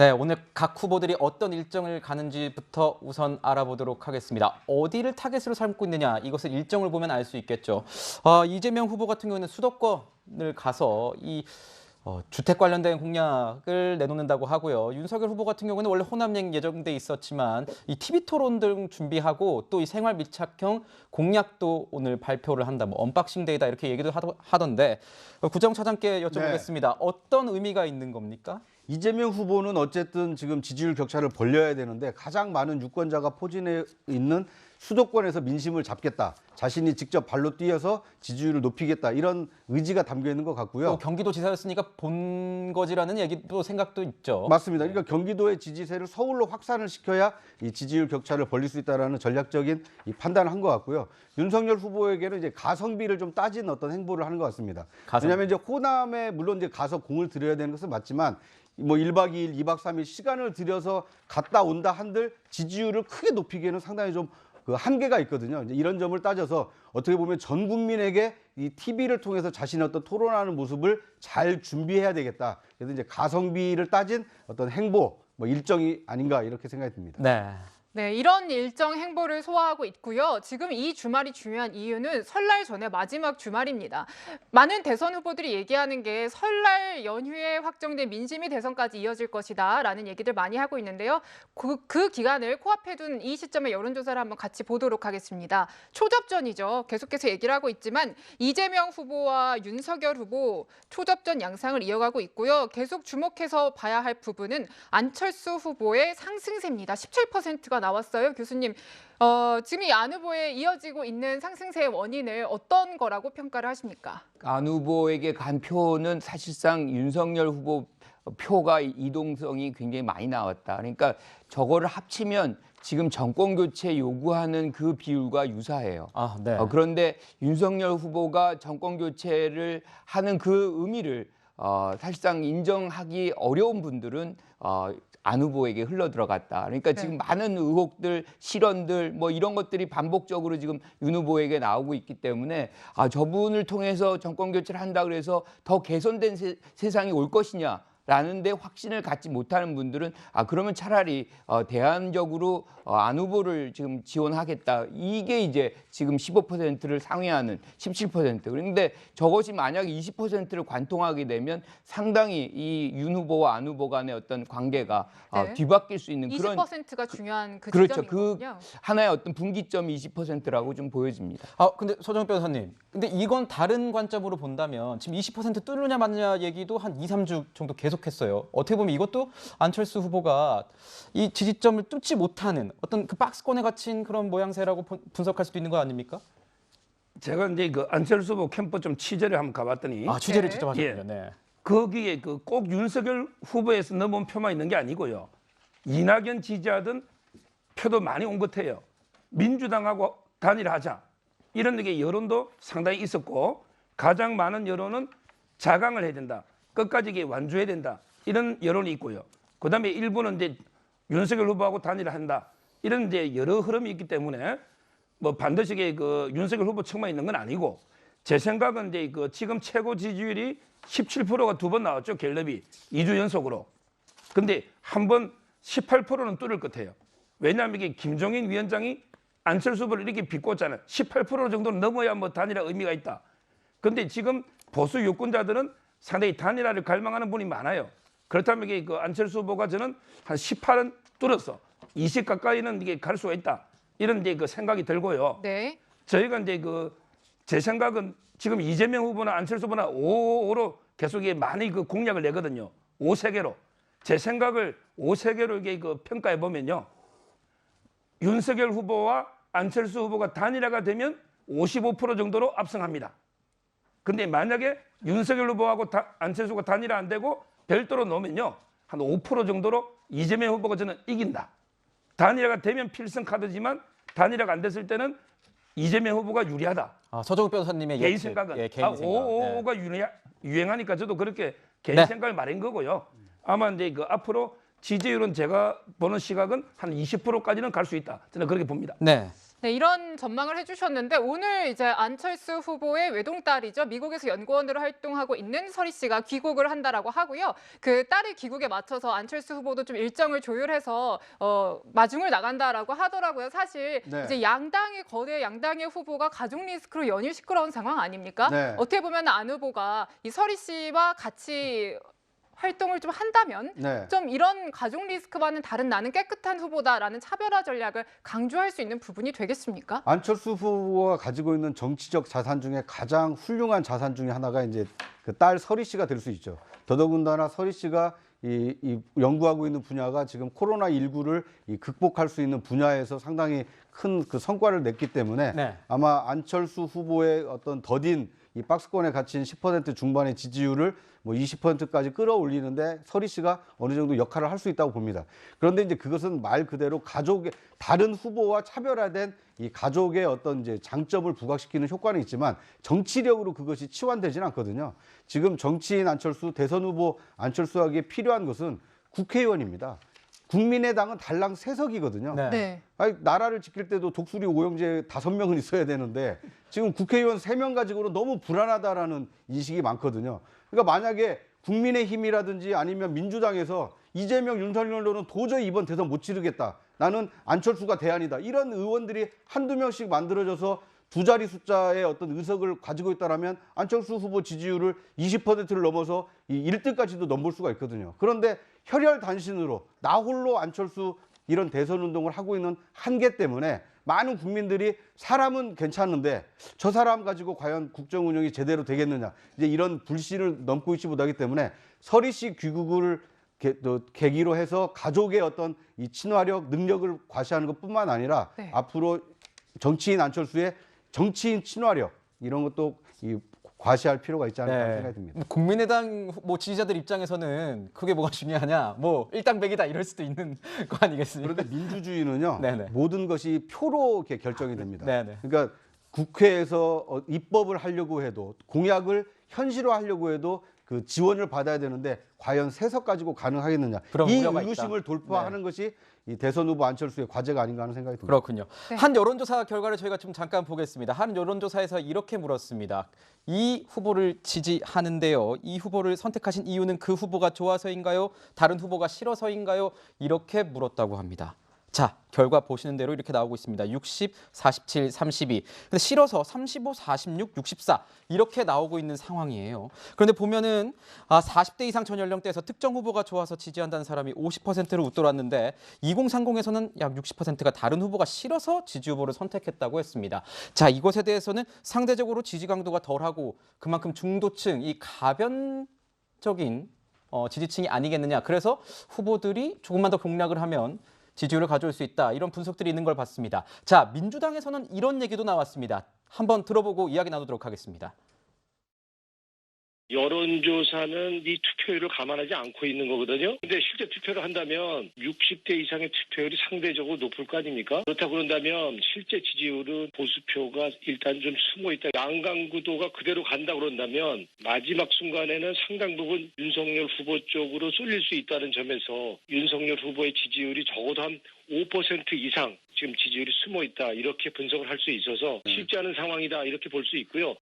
네, 오늘 각 후보들이 어떤 일정을 가는지부터 우선 알아보도록 하겠습니다. 어디를 타겟으로 삼고 있느냐 이것을 일정을 보면 알 수 있겠죠. 아, 이재명 후보 같은 경우는 수도권을 가서 이 어, 주택 관련된 공약을 내놓는다고 하고요. 윤석열 후보 같은 경우는 원래 호남행 예정돼 있었지만 이 TV 토론 등 준비하고 또 이 생활 밀착형 공약도 오늘 발표를 한다. 뭐 언박싱 데이다 이렇게 얘기도 하던데 어, 구정 차장께 여쭤보겠습니다. 어떤 의미가 있는 겁니까? 이재명 후보는 어쨌든 지금 지지율 격차를 벌려야 되는데 가장 많은 유권자가 포진해 있는 수도권에서 민심을 잡겠다. 자신이 직접 발로 뛰어서 지지율을 높이겠다. 이런 의지가 담겨 있는 것 같고요. 또 경기도 지사였으니까 본 거지라는 얘기도 생각도 있죠. 맞습니다. 그러니까 경기도의 지지세를 서울로 확산을 시켜야 이 지지율 격차를 벌릴 수 있다라는 전략적인 이 판단을 한 것 같고요. 윤석열 후보에게는 이제 가성비를 좀 따진 어떤 행보를 하는 것 같습니다. 가성비. 왜냐하면 이제 호남에 물론 이제 가서 공을 들여야 되는 것은 맞지만 뭐 1박 2일, 2박 3일 시간을 들여서 갔다 온다 한들 지지율을 크게 높이기에는 상당히 좀 그 한계가 있거든요. 이제 이런 점을 따져서 어떻게 보면 전 국민에게 이 TV를 통해서 자신의 어떤 토론하는 모습을 잘 준비해야 되겠다. 그래서 이제 가성비를 따진 어떤 행보, 뭐 일정이 아닌가 이렇게 생각이 듭니다. 네. 네, 이런 일정 행보를 소화하고 있고요. 지금 이 주말이 중요한 이유는 설날 전에 마지막 주말입니다. 많은 대선 후보들이 얘기하는 게 설날 연휴에 확정된 민심이 대선까지 이어질 것이다 라는 얘기들 많이 하고 있는데요. 그, 그 기간을 코앞에 둔 이 시점에 여론조사를 한번 같이 보도록 하겠습니다. 초접전이죠. 계속해서 얘기를 하고 있지만 이재명 후보와 윤석열 후보 초접전 양상을 이어가고 있고요. 계속 주목해서 봐야 할 부분은 안철수 후보의 상승세입니다. 17%가 나왔어요. 교수님, 어, 지금 이 안 후보에 이어지고 있는 상승세의 원인을 어떤 거라고 평가를 하십니까? 안 후보에게 간 표는 사실상 윤석열 후보 표가 이동성이 굉장히 많이 나왔다. 그러니까 저거를 합치면 지금 정권 교체 요구하는 그 비율과 유사해요. 아, 네. 어, 그런데 윤석열 후보가 정권 교체를 하는 그 의미를 어, 사실상 인정하기 어려운 분들은 어, 안 후보에게 흘러 들어갔다. 그러니까 네. 지금 많은 의혹들, 실언들 뭐 이런 것들이 반복적으로 지금 윤 후보에게 나오고 있기 때문에 아 저분을 통해서 정권 교체를 한다 그래서 더 개선된 세, 세상이 올 것이냐. 라는데 확신을 갖지 못하는 분들은 아 그러면 차라리 어, 대안적으로 어, 안 후보를 지금 지원하겠다 이게 이제 지금 15%를 상회하는 17% 그런데 저것이 만약 20%를 관통하게 되면 상당히 이 윤 후보와 안 후보 간의 어떤 관계가 어, 네. 뒤바뀔 수 있는 그런 20%가 중요한 그 그렇죠 그 지점이거든요. 하나의 어떤 분기점이 20%라고 좀 보여집니다. 아, 근데 서정 변호사님. 근데 이건 다른 관점으로 본다면 지금 20% 뚫느냐 마느냐 얘기도 한 2, 3주 정도 계속 했어요. 어떻게 보면 이것도 안철수 후보가 이 지지점을 뚫지 못하는 어떤 그 박스권에 갇힌 그런 모양새라고 분- 분석할 수도 있는 거 아닙니까? 제가 이제 그 안철수 후보 캠프 좀 취재를 한번 가봤더니 아, 취재를 네. 직접 하셨군요. 예. 네. 거기에 그 꼭 윤석열 후보에서 넘어온 표만 있는 게 아니고요. 이낙연 지지하던 표도 많이 온 것 같아요. 민주당하고 단일하자 이런 게 여론도 상당히 있었고 가장 많은 여론은 자강을 해야 된다. 끝까지 완주해야 된다. 이런 여론이 있고요. 그 다음에 일부는 이제 윤석열 후보하고 단일을 한다. 이런 이제 여러 흐름이 있기 때문에 뭐 반드시 그 윤석열 후보 측만 있는 건 아니고 제 생각은 이제 그 지금 최고 지지율이 17%가 두 번 나왔죠 갤럽이 2주 연속으로. 근데 한 번 18%는 뚫을 것 같아요. 왜냐하면 이게 김종인 위원장이 안철수 후보를 이렇게 비꼬잖아요. 18% 정도는 넘어야 뭐 단일화 의미가 있다. 근데 지금 보수 유권자들은 상당히 단일화를 갈망하는 분이 많아요. 그렇다면 이게 그 안철수 후보가 저는 한 18은 뚫었어. 20 가까이는 이게 갈 수가 있다. 이런 이제 그 생각이 들고요. 네. 저희가 이제 그 제 생각은 지금 이재명 후보나 안철수 후보나 5로 계속 이게 많이 그 공약을 내거든요. 5세계로. 제 생각을 5세계로 이게 그 평가해 보면요. 윤석열 후보와 안철수 후보가 단일화가 되면 55% 정도로 압승합니다. 근데 만약에 윤석열 후보하고 다- 안철수가 단일화 안 되고 별도로 놓으면요. 한 5% 정도로 이재명 후보가 저는 이긴다. 단일화가 되면 필승 카드지만 단일화가 안 됐을 때는 이재명 후보가 유리하다. 아, 서정 변호사님의 개인 예측. 생각은 예, 개인 아, 생각. 네. 555가 유행하니까 저도 그렇게 개인 네. 생각을 말한 거고요. 아마 이제 그 앞으로 지지율은 제가 보는 시각은 한 20%까지는 갈 수 있다. 저는 그렇게 봅니다. 네. 네, 이런 전망을 해주셨는데 오늘 이제 안철수 후보의 외동딸이죠. 미국에서 연구원으로 활동하고 있는 서리 씨가 귀국을 한다라고 하고요. 그 딸의 귀국에 맞춰서 안철수 후보도 좀 일정을 조율해서 어, 마중을 나간다라고 하더라고요. 사실 네. 이제 양당의 거대 양당의 후보가 가족 리스크로 연일 시끄러운 상황 아닙니까? 네. 어떻게 보면 안 후보가 이 서리 씨와 같이 활동을 좀 한다면 네. 좀 이런 가족 리스크와는 다른 나는 깨끗한 후보다라는 차별화 전략을 강조할 수 있는 부분이 되겠습니까? 안철수 후보가 가지고 있는 정치적 자산 중에 가장 훌륭한 자산 중에 하나가 이제 그 딸 서리 씨가 될 수 있죠. 더더군다나 서리 씨가 이, 이 연구하고 있는 분야가 지금 코로나 19를 이 극복할 수 있는 분야에서 상당히 큰 그 성과를 냈기 때문에 네. 아마 안철수 후보의 어떤 더딘 이 박스권에 갇힌 10% 중반의 지지율을 뭐 20%까지 끌어올리는데 서리 씨가 어느 정도 역할을 할 수 있다고 봅니다. 그런데 이제 그것은 말 그대로 가족의 다른 후보와 차별화된 이 가족의 어떤 이제 장점을 부각시키는 효과는 있지만 정치력으로 그것이 치환되지는 않거든요. 지금 정치인 안철수 대선 후보 안철수에게 필요한 것은 국회의원입니다. 국민의당은 달랑 세석이거든요 네. 네. 아니, 나라를 지킬 때도 독수리 오영재 다섯 명은 있어야 되는데 지금 국회의원 세 명 가지고는 너무 불안하다라는 인식이 많거든요. 그러니까 만약에 국민의힘이라든지 아니면 민주당에서 이재명, 윤석열로는 도저히 이번 대선 못 치르겠다. 나는 안철수가 대안이다. 이런 의원들이 한두 명씩 만들어져서 두 자리 숫자의 어떤 의석을 가지고 있다라면 안철수 후보 지지율을 20%를 넘어서 이 1등까지도 넘볼 수가 있거든요. 그런데 혈혈 단신으로 나 홀로 안철수 이런 대선 운동을 하고 있는 한계 때문에 많은 국민들이 사람은 괜찮은데 저 사람 가지고 과연 국정 운영이 제대로 되겠느냐 이제 이런 불신을 넘고 있지 못하기 때문에 서리 씨 귀국을 계, 또 계기로 해서 가족의 어떤 이 친화력 능력을 과시하는 것뿐만 아니라 네. 앞으로 정치인 안철수의 정치인 친화력 이런 것도 이 과시할 필요가 있지 않을까 하는 생각이 듭니다. 국민의당 뭐 지지자들 입장에서는 그게 뭐가 중요하냐, 뭐 일당백이다 이럴 수도 있는 거 아니겠습니까? 그런데 민주주의는요 네네. 모든 것이 표로 이렇게 결정이 됩니다. 네네. 그러니까 국회에서 어, 입법을 하려고 해도 공약을 현실화하려고 해도 그 지원을 받아야 되는데 과연 세석 가지고 가능하겠느냐 그런 이 의구심을 있다. 돌파하는 것이 이 대선 후보 안철수의 과제가 아닌가 하는 생각이 듭니다. 그렇군요. 네. 한 여론조사 결과를 저희가 좀 잠깐 보겠습니다. 한 여론조사에서 이렇게 물었습니다. 이 후보를 지지하는데요. 이 후보를 선택하신 이유는 그 후보가 좋아서인가요? 다른 후보가 싫어서인가요? 이렇게 물었다고 합니다. 자, 결과 보시는 대로 이렇게 나오고 있습니다. 60, 47, 32. 근데 싫어서 35, 46, 64 이렇게 나오고 있는 상황이에요. 그런데 보면은 아, 40대 이상 전 연령대에서 특정 후보가 좋아서 지지한다는 사람이 50%를 웃돌았는데 2030에서는 약 60%가 다른 후보가 싫어서 지지 후보를 선택했다고 했습니다. 자, 이것에 대해서는 상대적으로 지지 강도가 덜하고 그만큼 중도층 이 가변적인 어, 지지층이 아니겠느냐. 그래서 후보들이 조금만 더 공략을 하면 지지율을 가져올 수 있다. 이런 분석들이 있는 걸 봤습니다. 자, 민주당에서는 이런 얘기도 나왔습니다. 한번 들어보고 이야기 나누도록 하겠습니다. 여론조사는 이 투표율을 감안하지 않고 있는 거거든요. 근데 실제 투표를 한다면 60대 이상의 투표율이 상대적으로 높을 거 아닙니까? 그렇다고 그런다면 실제 지지율은 보수표가 일단 좀 숨어 있다. 양강 구도가 그대로 간다 그런다면 마지막 순간에는 상당 부분 윤석열 후보 쪽으로 쏠릴 수 있다는 점에서 윤석열 후보의 지지율이 적어도 한 5% 이상 지금 지지율이 숨어 있다. 이렇게 분석을 할 수 있어서 쉽지 않은 상황이다. 이렇게 볼 수 있고요.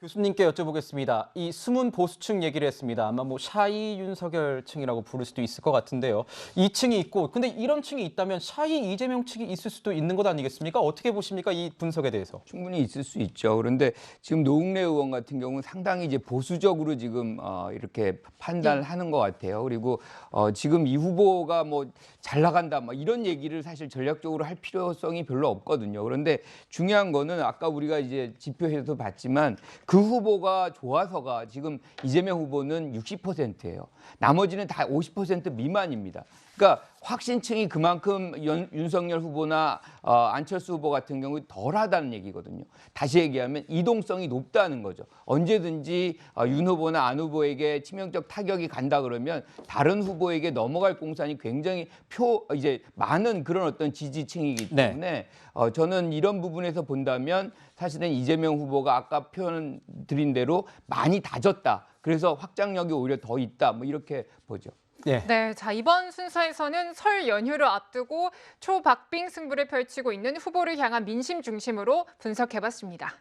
교수님께 여쭤보겠습니다. 이 숨은 보수층 얘기를 했습니다. 아마 뭐 샤이 윤석열 층이라고 부를 수도 있을 것 같은데요. 이 층이 있고, 근데 이런 층이 있다면 샤이 이재명 측이 있을 수도 있는 것 아니겠습니까? 어떻게 보십니까? 이 분석에 대해서. 충분히 있을 수 있죠. 그런데 지금 노웅래 의원 같은 경우는 상당히 이제 보수적으로 지금 어, 이렇게 판단을 하는 것 같아요. 그리고 어, 지금 이 후보가 뭐 잘 나간다, 뭐 이런 얘기를 사실 전략적으로 할 필요성이 별로 없거든요. 그런데 중요한 거는 아까 우리가 이제 지표에서도 봤지만 그 후보가 좋아서가 지금 이재명 후보는 60%예요. 나머지는 다 50% 미만입니다. 그러니까 확신층이 그만큼 연- 윤석열 후보나 어, 안철수 후보 같은 경우 덜하다는 얘기거든요. 다시 얘기하면 이동성이 높다는 거죠. 언제든지 어, 윤 후보나 안 후보에게 치명적 타격이 간다 그러면 다른 후보에게 넘어갈 공산이 굉장히 표 이제 많은 그런 어떤 지지층이기 네. 때문에 어, 저는 이런 부분에서 본다면 사실은 이재명 후보가 아까 표현 드린 대로 많이 다졌다. 그래서 확장력이 오히려 더 있다. 뭐 이렇게 보죠. 네. 네, 자 이번 순서에서는 설 연휴를 앞두고 초박빙 승부를 펼치고 있는 후보를 향한 민심 중심으로 분석해봤습니다.